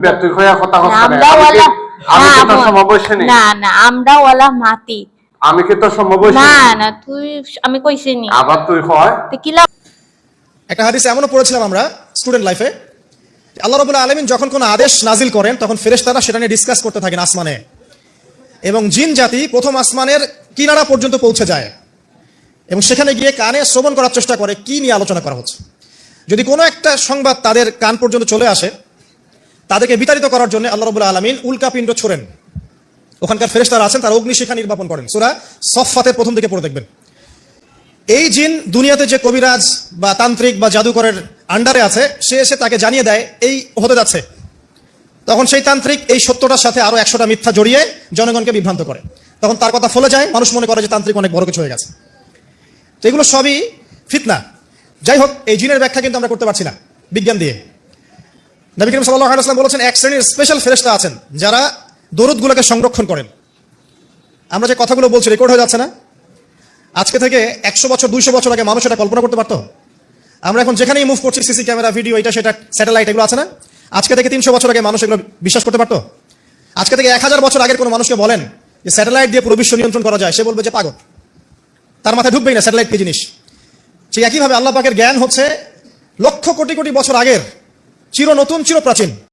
ব্যক্তিক কথা না, হচ্ছে আমরা ওয়ালা আমি না, কি তোর আমো- সমবয়সী নেই? না না আমরা ওয়ালা মাতি। আমি কি তোর সমবয়সী না না তুই আমি কইছি নি। আবার তুই তুই একটা হাদিস এমনও পড়েছিলাম আমরা স্টুডেন্ট লাইফে আল্লাহ রবুল্লা আলমিন যখন কোনো আদেশ নাজিল করেন তখন ফেরেশতারা সেটা নিয়ে ডিসকাস করতে থাকেন আসমানে। এবং জিন জাতি প্রথম আসমানের কিনারা পর্যন্ত পৌঁছে যায়। এবং সেখানে গিয়ে কানে শ্রবণ করার চেষ্টা করে কি নিয়ে আলোচনা করা হচ্ছে। যদি কোনো একটা সংবাদ তাদের কান পর্যন্ত চলে আসে তাদেরকে বিতাড়িত করার জন্য আল্লাহ রবুল্লা আলমিন উল্কাপিণ্ড ছোড়েন। ওখানকার ফেরেশতারা আছেন, তারা অগ্নিশিখা নির্বাপন করেন। সুরা সফাতের প্রথম দিকে পড়ে দেখবেন। এই জিন দুনিয়াতে যে কবিরাজ বা তান্ত্রিক বা জাদুকরের আন্ডারে আছে, সে এসে তাকে জানিয়ে দেয়, এই হতে যাচ্ছে। তখন সেই তান্ত্রিক এই সত্যটার সাথে আরও একশোটা মিথ্যা জড়িয়ে জনগণকে বিভ্রান্ত করে। তখন তার কথা ফলে যায়, মানুষ মনে করে যে তান্ত্রিক অনেক বড় কিছু হয়ে গেছে। তো এগুলো সবই ফিতনা। যাই হোক, এই জিনের ব্যাখ্যা কিন্তু আমরা করতে পারছি না, বিজ্ঞান দিয়ে। নবী করিম সাল্লাহ আসলাম বলেছেন, এক শ্রেণির স্পেশাল ফেরেস্তা আছেন যারা দরুদগুলোকে সংরক্ষণ করেন। আমরা যে কথাগুলো বলছি রেকর্ড হয়ে যাচ্ছে না? আজকে থেকে একশো বছর, দুইশো বছর আগে মানুষ এটা কল্পনা করতে পারতো? আমরা এখন যেখানেই মুভ করছি সিসি ক্যামেরা ভিডিও এটা, সেটা স্যাটেলাইট এগুলো আছে না? আজকে থেকে তিনশো বছর আগে মানুষ এগুলো বিশ্বাস করতে পারতো? আজকে থেকে এক হাজার বছর আগের কোনো মানুষকে বলেন যে স্যাটেলাইট দিয়ে পুরো বিশ্ব নিয়ন্ত্রণ করা যায়, সে বলবে যে পাগল। তার মাথায় ঢুকবেই না স্যাটেলাইট কি জিনিস। সেই একইভাবে আল্লাহ পাকের জ্ঞান হচ্ছে লক্ষ কোটি কোটি বছর আগের চির নতুন চির প্রাচীন